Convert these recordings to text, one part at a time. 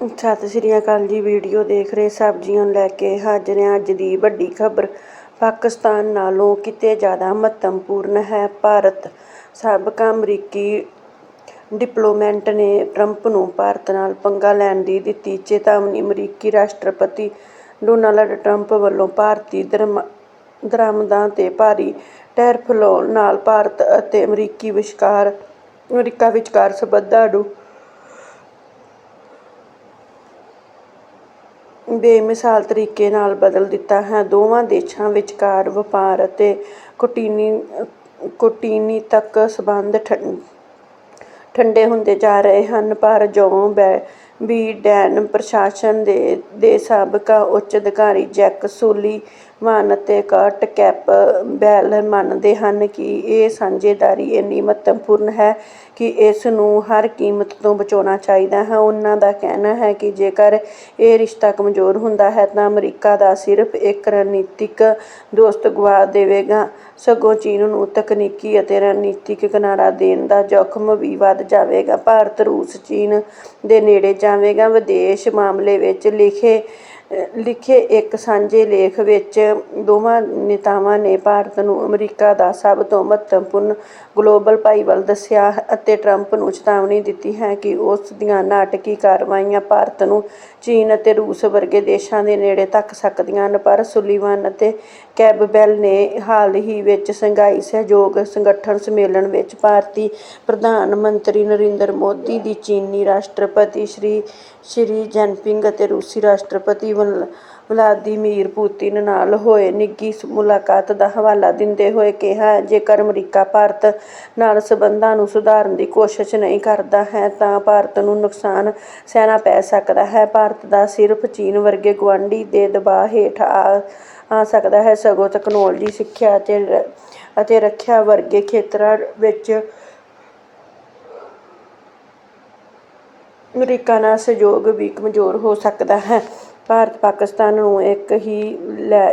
ਸਤਿ ਸ਼੍ਰੀ ਅਕਾਲ ਜੀ ਵੀਡੀਓ ਦੇਖ ਰਹੇ ਸਬਜ਼ੀਆਂ ਨੂੰ ਲੈ ਕੇ ਹਾਜ਼ਰ ਹਾਂ ਅੱਜ ਦੀ ਵੱਡੀ ਖਬਰ। ਪਾਕਿਸਤਾਨ ਨਾਲੋਂ ਕਿਤੇ ਜ਼ਿਆਦਾ ਮਹੱਤਵਪੂਰਨ ਹੈ ਭਾਰਤ। ਸਾਬਕਾ ਅਮਰੀਕੀ ਡਿਪਲੋਮੈਂਟ ਨੇ ਟਰੰਪ ਨੂੰ ਭਾਰਤ ਨਾਲ ਪੰਗਾ ਲੈਣ ਦੀ ਦਿੱਤੀ ਚੇਤਾਵਨੀ। ਅਮਰੀਕੀ ਰਾਸ਼ਟਰਪਤੀ ਡੋਨਾਲਡ ਟਰੰਪ ਵੱਲੋਂ ਭਾਰਤੀ ਦਰਮ, ਦਰਾਮਦਾਂ ਤੇ ਭਾਰੀ ਟੈਰਿਫ ਲਾਉਣ ਨਾਲ ਭਾਰਤ ਅਤੇ ਅਮਰੀਕੀ ਵਿਚਕਾਰ, ਅਮਰੀਕਾ ਵਿਚਕਾਰ ਸਬੰਧਾਂ ਨੂੰ ਬੇਮਿਸਾਲ ਤਰੀਕੇ ਨਾਲ ਬਦਲ ਦਿੱਤਾ ਹੈ। ਦੋਵਾਂ ਦੇਸ਼ਾਂ ਵਿਚਕਾਰ ਵਪਾਰ ਅਤੇ ਕੂਟਨੀ ਕੂਟਨੀਤਕ ਸੰਬੰਧ ਠੰ, ਠੰਡੇ ਹੁੰਦੇ ਜਾ ਰਹੇ ਹਨ। ਪਰ ਜੋ ਬੈ ਬੀਡੈਨ ਪ੍ਰਸ਼ਾਸਨ ਦੇ ਦੇ ਸਾਬਕਾ ਉੱਚ ਅਧਿਕਾਰੀ ਜੈਕ ਸੂਲੀਵਾਨ ਅਤੇ ਕਰਟ ਕੈਂਪਬੈਲ ਮੰਨਦੇ ਹਨ ਕਿ ਇਹ ਸਾਂਝੇਦਾਰੀ ਇੰਨੀ ਮਹੱਤਵਪੂਰਨ ਹੈ ਕਿ ਇਸ ਨੂੰ ਹਰ ਕੀਮਤ ਤੋਂ ਬਚਾਉਣਾ ਚਾਹੀਦਾ ਹੈ। ਉਹਨਾਂ ਦਾ ਕਹਿਣਾ ਹੈ ਕਿ ਜੇਕਰ ਇਹ ਰਿਸ਼ਤਾ ਕਮਜ਼ੋਰ ਹੁੰਦਾ ਹੈ ਤਾਂ ਅਮਰੀਕਾ ਦਾ ਸਿਰਫ ਇੱਕ ਰਣਨੀਤਿਕ ਦੋਸਤ ਗਵਾ ਦੇਵੇਗਾ। ਸਗੋਂ ਚੀਨ ਨੂੰ ਤਕਨੀਕੀ ਅਤੇ ਰਣਨੀਤਿਕ ਕਿਨਾਰਾ ਦੇਣ ਦਾ ਜੋਖਮ ਵੀ ਵੱਧ ਜਾਵੇਗਾ। ਭਾਰਤ, ਰੂਸ, ਚੀਨ ਦੇ ਨੇੜੇ ਜਾਵੇਗਾ। ਵਿਦੇਸ਼ ਮਾਮਲੇ ਵਿੱਚ ਲਿਖੇ ਲਿਖੇ ਇੱਕ ਸਾਂਝੇ ਲੇਖ ਵਿੱਚ ਦੋਵਾਂ ਨੇਤਾਵਾਂ ਨੇ ਭਾਰਤ ਨੂੰ ਅਮਰੀਕਾ ਦਾ ਸਭ ਤੋਂ ਮਹੱਤਵਪੂਰਨ ਗਲੋਬਲ ਭਾਈਵਾਲ ਦੱਸਿਆ ਅਤੇ ਟਰੰਪ ਨੂੰ ਚੇਤਾਵਨੀ ਦਿੱਤੀ ਹੈ ਕਿ ਉਸ ਦੀਆਂ ਨਾਟਕੀ ਕਾਰਵਾਈਆਂ ਭਾਰਤ ਨੂੰ ਚੀਨ ਅਤੇ ਰੂਸ ਵਰਗੇ ਦੇਸ਼ਾਂ ਦੇ ਨੇੜੇ ਧੱਕ ਸਕਦੀਆਂ ਹਨ, ਪਰ ਸੁਲੀਵਾਨ ਅਤੇ ਕੈਂਪਬੈਲ ਨੇ ਹਾਲ ਹੀ ਵਿੱਚ ਸੰਘਾਈ ਸਹਿਯੋਗ ਸੰਗਠਨ ਸੰਮੇਲਨ ਵਿੱਚ ਭਾਰਤੀ ਪ੍ਰਧਾਨ ਮੰਤਰੀ ਨਰਿੰਦਰ ਮੋਦੀ ਦੀ ਚੀਨੀ ਰਾਸ਼ਟਰਪਤੀ ਸ਼੍ਰੀ ਸ਼ੀ ਜਿਨਪਿੰਗ ਅਤੇ ਰੂਸੀ ਰਾਸ਼ਟਰਪਤੀ ਵਲਾਦੀਮੀਰ ਪੁਤਿਨ ਨਾਲ ਹੋਏ ਨਿੱਘੀ ਮੁਲਾਕਾਤ ਦਾ ਹਵਾਲਾ ਦਿੰਦੇ ਹੋਏ ਕਿਹਾ, ਜੇਕਰ ਅਮਰੀਕਾ ਭਾਰਤ ਨਾਲ ਸਬੰਧਾਂ ਨੂੰ ਸੁਧਾਰਨ ਦੀ ਕੋਸ਼ਿਸ਼ ਨਹੀਂ ਕਰਦਾ ਹੈ, ਤਾਂ ਭਾਰਤ ਨੂੰ ਨੁਕਸਾਨ ਸਹਿਣਾ ਪੈ ਸਕਦਾ ਹੈ। ਭਾਰਤ ਦਾ ਸਿਰਫ ਚੀਨ ਵਰਗੇ ਗੁਆਂਢੀ ਦੇ ਦਬਾਅ ਹੇਠ ਆ ਆ ਸਕਦਾ ਹੈ। ਸਗੋਂ ਤਕਨਾਲੋਜੀ, ਸਿੱਖਿਆ ਅਤੇ ਅਤੇ ਰੱਖਿਆ ਵਰਗੇ ਖੇਤਰਾਂ ਵਿੱਚ ਅਮਰੀਕਾ ਨਾਲ ਸਹਿਯੋਗ ਵੀ ਕਮਜ਼ੋਰ ਹੋ ਸਕਦਾ ਹੈ। ਭਾਰਤ ਪਾਕਿਸਤਾਨ ਨੂੰ ਇੱਕ ਹੀ ਲੈ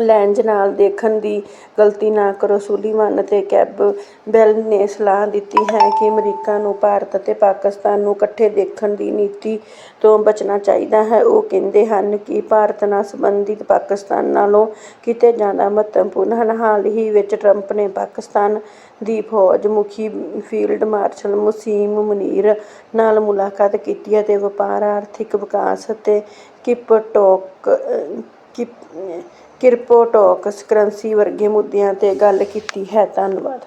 ਲੈਂਜ ਨਾਲ ਦੇਖਣ ਦੀ ਗਲਤੀ ਨਾ ਕਰੋ। ਸੁਲੀਵਾਨ ਅਤੇ ਕੈਂਪਬੈਲ ਨੇ ਸਲਾਹ ਦਿੱਤੀ ਹੈ ਕਿ ਅਮਰੀਕਾ ਨੂੰ ਭਾਰਤ ਅਤੇ ਪਾਕਿਸਤਾਨ ਨੂੰ ਇਕੱਠੇ ਦੇਖਣ ਦੀ ਨੀਤੀ ਤੋਂ ਬਚਣਾ ਚਾਹੀਦਾ ਹੈ। ਉਹ ਕਹਿੰਦੇ ਹਨ ਕਿ ਭਾਰਤ ਨਾਲ ਸੰਬੰਧਿਤ ਪਾਕਿਸਤਾਨ ਨਾਲੋਂ ਕਿਤੇ ਜ਼ਿਆਦਾ ਮਹੱਤਵਪੂਰਨ ਹਨ। ਹਾਲ ਹੀ ਵਿੱਚ ਟਰੰਪ ਨੇ ਪਾਕਿਸਤਾਨ ਦੀ ਫੌਜ ਮੁਖੀ ਫੀਲਡ ਮਾਰਸ਼ਲ ਮੁਸੀਮ ਮੁਨੀਰ ਨਾਲ ਮੁਲਾਕਾਤ ਕੀਤੀ ਅਤੇ ਵਪਾਰ, ਆਰਥਿਕ ਵਿਕਾਸ ਅਤੇ ਕਿਪਟੋਕ ਕਿਪ ਕਿਰਪੋਟੋਕਸ ਕਰੰਸੀ ਵਰਗੇ ਮੁੱਦਿਆਂ ਤੇ ਗੱਲ ਕੀਤੀ ਹੈ। ਧੰਨਵਾਦ।